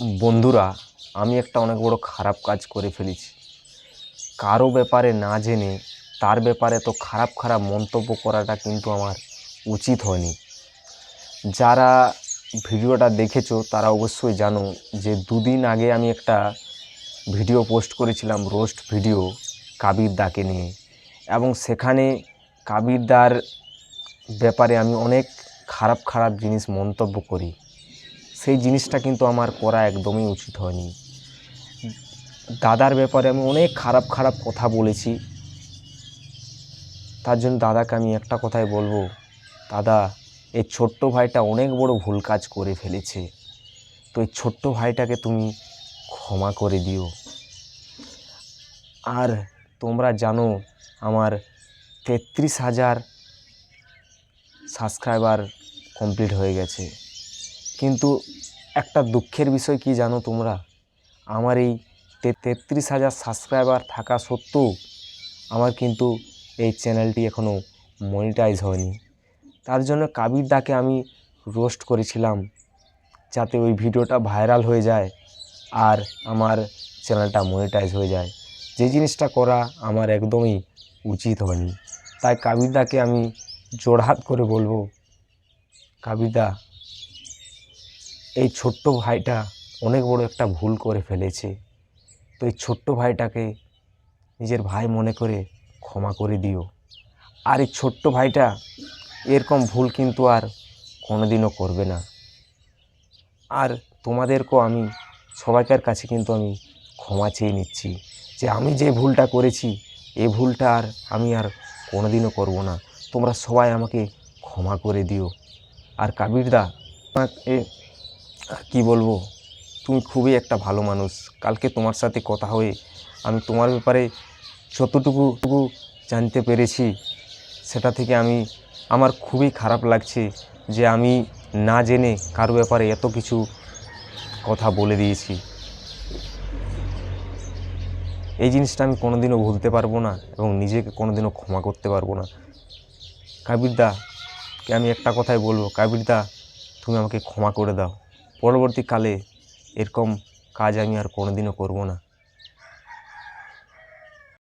বন্ধুরা, আমি একটা অনেক বড় খারাপ কাজ করে ফেলেছি। কারও ব্যাপারে না জেনে, তার ব্যাপারে তো খারাপ খারাপ মন্তব্য করাটা কিন্তু আমার উচিত হয়নি। যারা ভিডিওটা দেখেছ, তারা অবশ্যই জানো যে দুদিন আগে আমি একটা ভিডিও পোস্ট করেছিলাম, রোস্ট ভিডিও কাবির দাকে নিয়ে। এবং সেখানে কাবির দার ব্যাপারে আমি অনেক খারাপ খারাপ জিনিস মন্তব্য করি। সেই জিনিসটা কিন্তু আমার করা একদমই উচিত হয়নি। দাদার ব্যাপারে আমি অনেক খারাপ খারাপ কথা বলেছি। তার জন্য দাদাকে আমি একটা কথাই বলব, দাদা, এই ছোট্ট ভাইটা অনেক বড় ভুল কাজ করে ফেলেছে। তো এই ছোট্ট ভাইটাকে তুমি ক্ষমা করে দিও। আর তোমরা জানো, আমার তেত্রিশ হাজার সাবস্ক্রাইবার কমপ্লিট হয়ে গেছে। কিন্তু একটা দুঃখের বিষয় কি জানো তোমরা? আমার এই তেত্রিশ হাজার সাবস্ক্রাইবার থাকা সত্ত্বেও আমার কিন্তু এই চ্যানেলটি এখনও মনিটাইজ হয়নি। তার জন্য কাবির দাকে আমি রোস্ট করেছিলাম যাতে ওই ভিডিওটা ভাইরাল হয়ে যায় আর আমার চ্যানেলটা মনিটাইজ হয়ে যায়। যে জিনিসটা করা আমার একদমই উচিত হয়নি। তাই কাবির দাকে আমি জোড়হাত করে বলব, কাবির দা এই ছোট্ট ভাইটা অনেক বড় একটা ভুল করে ফেলেছে। তো এই ছোট্ট ভাইটাকে নিজের ভাই মনে করে ক্ষমা করে দিও। আর এই ছোট্ট ভাইটা এরকম ভুল কিন্তু আর কোনোদিনও করবে না। আর তোমাদেরকেও আমি, সবাইকার কাছে কিন্তু আমি ক্ষমা চেয়ে নিচ্ছি যে আমি যে ভুলটা করেছি, এ ভুলটা আর আমি আর কোনোদিনও করব না। তোমরা সবাই আমাকে ক্ষমা করে দিও। আর কাবিরদা কি বলব? তুমি খুবই একটা ভালো মানুষ। কালকে তোমার সাথে কথা হয়ে আমি তোমার ব্যাপারে যতটুকু টুকু জানতে পেরেছি, সেটা থেকে আমি, আমার খুবই খারাপ লাগছে যে আমি না জেনে কারও ব্যাপারে এত কিছু কথা বলে দিয়েছি। এই জিনিসটা আমি কোনোদিনও ভুলতে পারব না এবং নিজেকে কোনোদিনও ক্ষমা করতে পারব না। কাবিরদাকে আমি একটা কথাই বলব? কাবিরদা, তুমি আমাকে ক্ষমা করে দাও। পরবর্তীকালে এরকম কাজ আমি আর কোনোদিনও করব না।